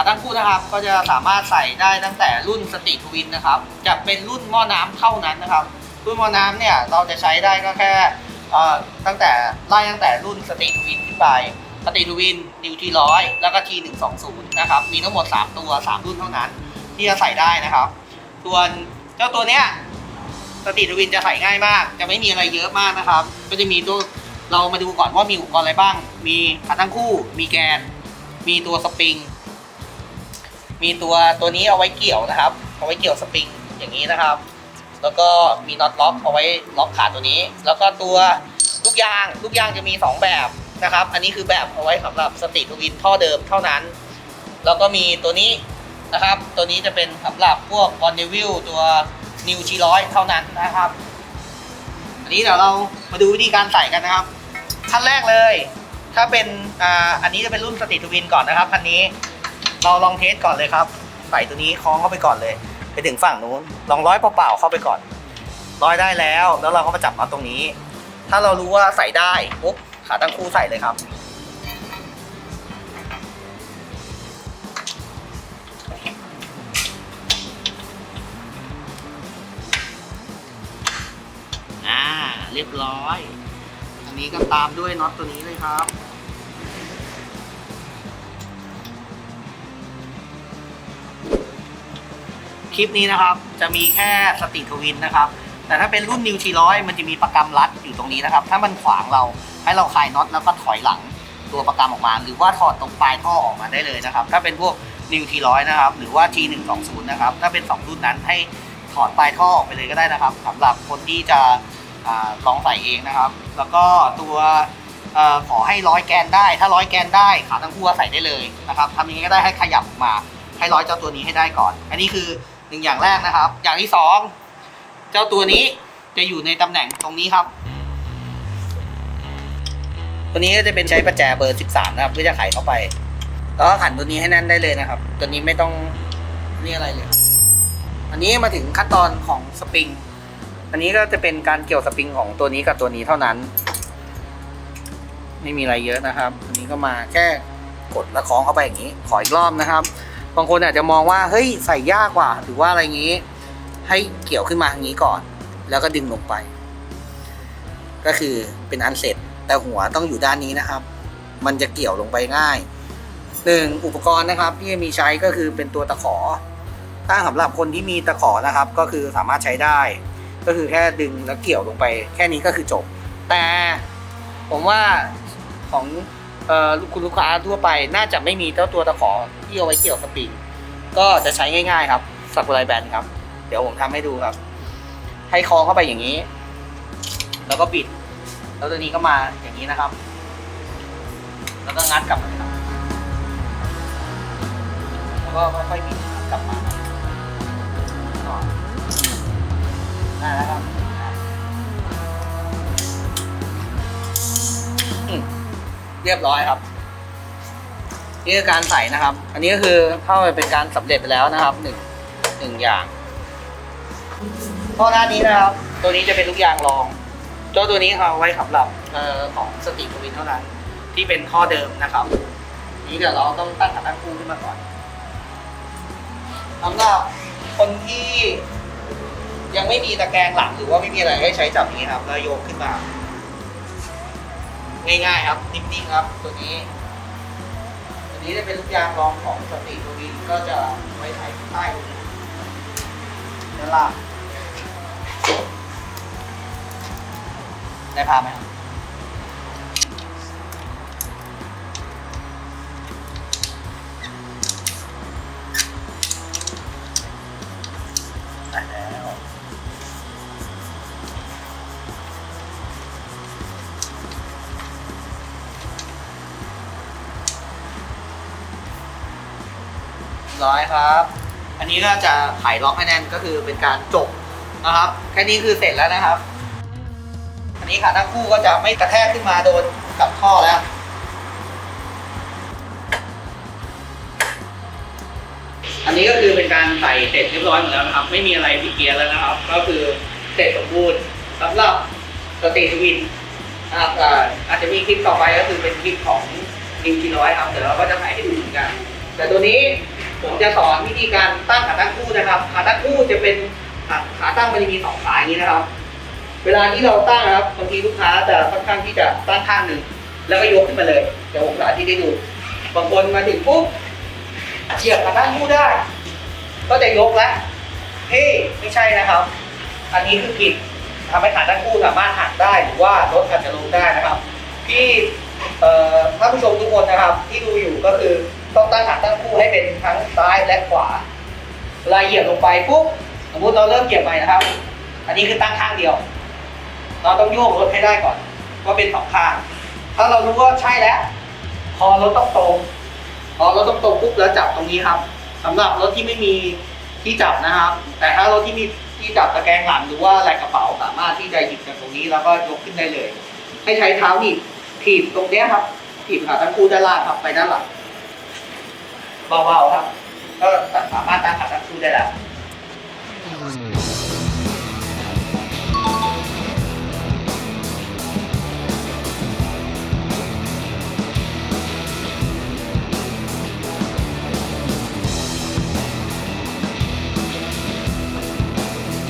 ขาตั้งคู่นะครับ ก็จะสามารถใส่ได้ตั้งแต่รุ่นสตรีทวินนะครับ จะเป็นรุ่นหม้อน้ำเท่านั้นนะครับ รุ่นหม้อน้ำเนี่ยเราจะใช้ได้ก็แค่ตั้งแต่ไล่ตั้งแต่รุ่นสตรีทวินขึ้นไปสตรีทวินนิวทีร้อยแล้วก็ทีหนึ่งสองศูนย์นะครับ มีทั้งหมด 3 ตัว 3 รุ่นเท่านั้น ที่จะใส่ได้นะครับ ส่วนเจ้าตัวเนี้ยสตรีทวินจะใส่ง่ายมาก จะไม่มีอะไรเยอะมากนะครับ ก็จะมีตัวเรามาดูก่อนว่ามีอุปกรณ์อะไรบ้าง มีขาตั้งคู่ มีแกน มีตัวสปริง มีตัวตัวนี้เอาไว้เกี่ยวนะครับ เอาไว้เกี่ยวสปริงอย่างนี้นะครับ แล้วก็มีน็อตล็อกเอาไว้ล็อกขาตัวนี้ แล้วก็ตัวลูกยางลูกยางจะมี 2 แบบนะครับ อันนี้คือแบบเอาไว้สำหรับสตรีทวินท่อเดิมเท่านั้น แล้วก็มีตัวนี้นะครับ ตัวนี้จะเป็นสำหรับพวก on the view ตัว New G ร้อยเท่านั้นนะครับ อันนี้เดี๋ยวเรามาดูวิธีการใส่กันนะครับ ขั้นแรกเลย ถ้าเป็นอ่าอันนี้จะเป็นรุ่นสตรีทวินก่อนนะครับคันนี้ เราลองเทสก่อนเลยครับใส่ตัวนี้คล้องเข้าไปก่อนเลย ไปถึงฝั่งนู้นลองร้อยเปล่าๆเข้าไปก่อนร้อยได้แล้ว แล้วเราก็มาจับน็อตตรงนี้ ถ้าเรารู้ว่าใส่ได้ปุ๊บขาตั้งคู่ใส่เลยครับ อ่า เรียบร้อย อันนี้ก็ตามด้วยน็อตตัวนี้เลยครับ ลิปนี้นะครับ จะมีแค่สติทวินนะครับ แต่ถ้าเป็นรุ่นนิวทีร้อยมันจะมีประกำรัดอยู่ตรงนี้นะครับ ถ้ามันขวางเราให้เราคลายน็อตแล้วก็ถอยหลังตัวประกำออกมา หรือว่าถอดตรงปลายท่อออกมาได้เลยนะครับ ถ้าเป็นพวกนิวทีร้อยนะครับ หรือว่า T 1 2 0 นะครับ ถ้าเป็น 2 รุ่นนั้นให้ถอดปลายท่อออกไปเลยก็ได้นะครับสำหรับคนที่จะอลองใส่เองนะครับ แล้วก็ตัวอขอให้ร้อยแกนได้ ถ้าร้อยแกนได้ขาทั้งคู่ใส่ได้เลยนะครับทำยังไงก็ได้ให้ขยับออกมา ให้ร้อยเจ้าตัวนี้ให้ได้ก่อน อันนี้คือ หนึ่งอย่างแรกนะครับ อย่างที่สองเจ้าตัวนี้จะอยู่ในตำแหน่งตรงนี้ครับ ตัวนี้ก็จะเป็นใช้ประแจเบอร์ 13 นะครับ เพื่อจะไขเข้าไป แล้วก็ขันตัวนี้ให้แน่นได้เลยนะครับ ตัวนี้ไม่ต้องนี่อะไรเลย อันนี้มาถึงขั้นตอนของสปริง อันนี้ก็จะเป็นการเกี่ยวสปริงของตัวนี้กับตัวนี้เท่านั้น ไม่มีอะไรเยอะนะครับ อันนี้ก็มาแค่กดและคล้องเข้าไปอย่างนี้ ขออีกรอบนะครับ บางคนอาจจะมองว่าเฮ้ยใส่ยากกว่า หรือว่าอะไรอย่างนี้ ให้เกี่ยวขึ้นมาอย่างนี้ก่อน แล้วก็ดึงลงไป ก็คือเป็นอันเสร็จแต่หัวต้องอยู่ด้านนี้นะครับ มันจะเกี่ยวลงไปง่ายหนึ่งอุปกรณ์นะครับ ที่มีใช้ก็คือเป็นตัวตะขอ ถ้าสำหรับคนที่มีตะขอนะครับ ก็คือสามารถใช้ได้ ก็คือแค่ดึงแล้วเกี่ยวลงไป แค่นี้ก็คือจบ แต่ผมว่าของ เอ่อคุณลูกค้าทั่วไปน่าจะไม่มีเจ้าตัวตะขอที่เอาไว้เกี่ยวสปริงก็จะใช้ง่าย ๆ ครับสักุไรแบนครับ เดี๋ยวผมทำให้ดูครับ ให้คล้องเข้าไปอย่างนี้ แล้วก็บิด แล้วตัวนี้ก็มาอย่างนี้นะครับ แล้วก็งัดกลับมาครับแล้วก็ค่อยๆบิดกลับมาก็ได้แล้วครับ เรียบร้อยครับ นี่คือการใส่นะครับ อันนี้ก็คือเท่ากับเป็นการสำเร็จไปแล้วนะครับหนึ่งหนึ่งอย่างข้อหน้านี้นะครับ ตัวนี้จะเป็นลูกยางรองเจ้าตัวนี้เอาไว้สำหรับออของสติทวินเท่านั้น ที่เป็นข้อเดิมนะครับ นี้เดี๋ยวเราต้องตั้งขาตั้งคู่ขึ้นมาก่อนสำหรับคนที่ยังไม่มีตะแกรงหลังหรือว่าไม่มีอะไรให้ใช้จับนี้ครับแล้วโยกขึ้นมา ง่ายๆครับนิ่มๆครับตัวนี้ ตัวนี้จะเป็นลูกยางรองของสติทวินก็จะไว้ใช้ใต้ตรงนี้นั่นล่ะได้พาไหมครับ ร้อยครับ อันนี้ก็จะไขล็อกให้แน่นก็คือเป็นการจบนะครับ แค่นี้คือเสร็จแล้วนะครับ อันนี้ขาทั้งคู่ก็จะไม่กระแทกขึ้นมาโดนกับท่อแล้วอันนี้ก็คือเป็นการใส่เสร็จเรียบร้อยหมดแล้วนะครับ ไม่มีอะไรผิดเกียร์แล้วนะครับ ก็คือเสร็จสมบูรณ์สำหรับสตรีทวินนะครับอาจจะมีคลิปต่อไปก็คือเป็นคลิปของนิวทีร้อยครับเดี๋ยวเราก็จะถ่ายให้ดูเหมือนกัน แต่ตัวนี้ ผมจะสอนวิธีการตั้งขาตั้งคู่นะครับ ขาตั้งคู่จะเป็นขาตั้งมันจะมีสองขาอย่างนี้นะครับ เวลาที่เราตั้งนะครับบางทีลูกค้าจะค่อนข้างที่จะตั้งข้างหนึ่งแล้วก็ยกขึ้นมาเลยเดี๋ยวผมสาธิตให้ดูบางคนมาถึงปุ๊บเฉียบขาตั้งคู่ได้ ก็จะยกแล้วเฮ้ยไม่ใช่นะครับ อันนี้คือผิดทำให้ขาตั้งคู่สามารถหักได้หรือว่ารถอาจจะลงได้นะครับที่ท่านผู้ชมทุกคนนะครับ ที่ดูอยู่ก็คือต้องตั้งขาตั้งคู่ให้เป็น ซ้ายและขวาเวลาเหยียบลงไปปุ๊บสมมติเราเริ่มเหยียบใหม่นะครับ อันนี้คือตั้งข้างเดียว เราต้องโยกรถให้ได้ก่อนว่าเป็นสองข้าง ถ้าเรารู้ว่าใช่แล้วพอรถต้องตรงพอรถต้องตรงปุ๊บแล้วจับตรงนี้ครับสำหรับรถที่ไม่มีที่จับนะครับ แต่ถ้ารถที่มีที่จับตะแกรงหลังหรือว่าแรงกระเป๋าสามารถที่จะหยิบจากตรงนี้แล้วก็ยกขึ้นได้เลย ให้ใช้เท้าหนีบถีบตรงเนี้ยครับถีบขาทั้งคู่ด้านล่างครับไปด้านหลังเบาๆครับ ก็สามารถตั้ง